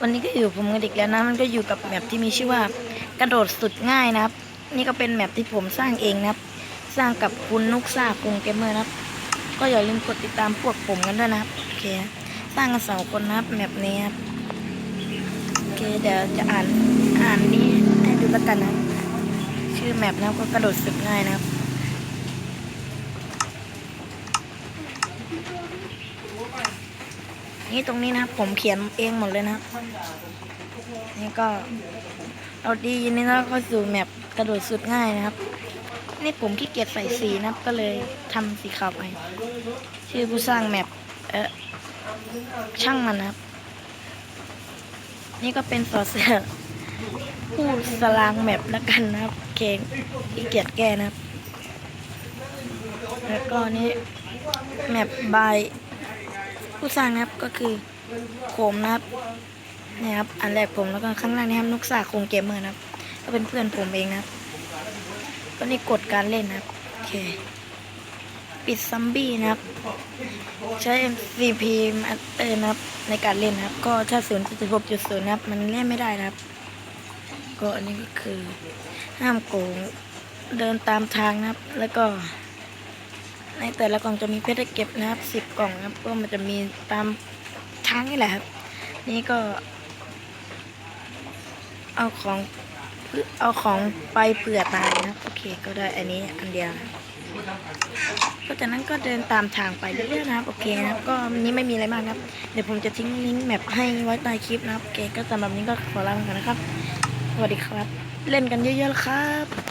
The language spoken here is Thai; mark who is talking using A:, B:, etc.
A: วันนี้ก็อยู่ผมกับเด็กแล้วนะ มันก็อยู่กับแมปที่มีชื่อว่ากระโดดสุดง่ายนะครับ นี่ก็เป็นแมปที่ผมสร้างเองนะครับ สร้างกับคุณนุกซ่าคุงเกมเมอร์นะครับ ก็อย่าลืมกดติดตามพวกผมกันด้วยนะครับโอเคสร้างกันสองคนนะครับแมปนี้ครับโอเคเดี๋ยวจะอ่านอ่านนี้ให้ดูแล้วกันนะ ชื่อแมปนะก็กระโดดสุดง่ายนะครับ นี่ตรงนี้นะครับผมเขียนเองหมดเลยนะครับนี่ก็เอาดียินดีต้อนรับเข้าสู่แมปกระโดดสุดง่ายนะครับ นี่ผมขี้เกียจใส่สีนะก็เลยทำสีขาวไป ชื่อผู้สร้างแมปเออช่างมันนะครับ นี่ก็เป็นสอเสือผู้สลางแมปแล้วกันนะครับเคงขี้เกียจแก้นะครับ แล้วก็นี่แมปบาย ผู้สร้างนะครับก็คือผมนะครับนี่ครับอันแรกผมแล้วก็ข้างล่างนี่ครับนุกสาคงเกมเมอร์นะครับ ก็เป็นเพื่อนผมเองนะครับก็นี่กดการเล่นนะครับโอเคปิดซัมบี้นะครับ ใช้ MVP Master นะครับในการเล่นนะครับ ก็ถ้า0 6 0นะครับ มันเล่นไม่ได้นะครับ ก็อันนี้ก็คือห้ามโกงเดินตามทางนะครับ แล้วก็ ในแต่ละกล่องจะมีเพชรเก็บนะครับสิบกล่องนะครับก็มันจะมีตามทางนี่แหละครับ นี่ก็ เอาของเอาของไปเผื่อตายนะครับโอเคก็ได้อันนี้อันเดียวนะก็จากนั้นก็เดินตามทางไปเรื่อยๆนะครับ โอเคนะครับก็วันนี้ไม่มีอะไรมากครับ เดี๋ยวผมจะทิ้งลิงก์แมปให้ไว้ใต้คลิปนะครับโอเคก็สำหรับนนี้ก็ขอลาไปก่อนนะครับสวัสดีครับ เล่นกันเยอะๆครับ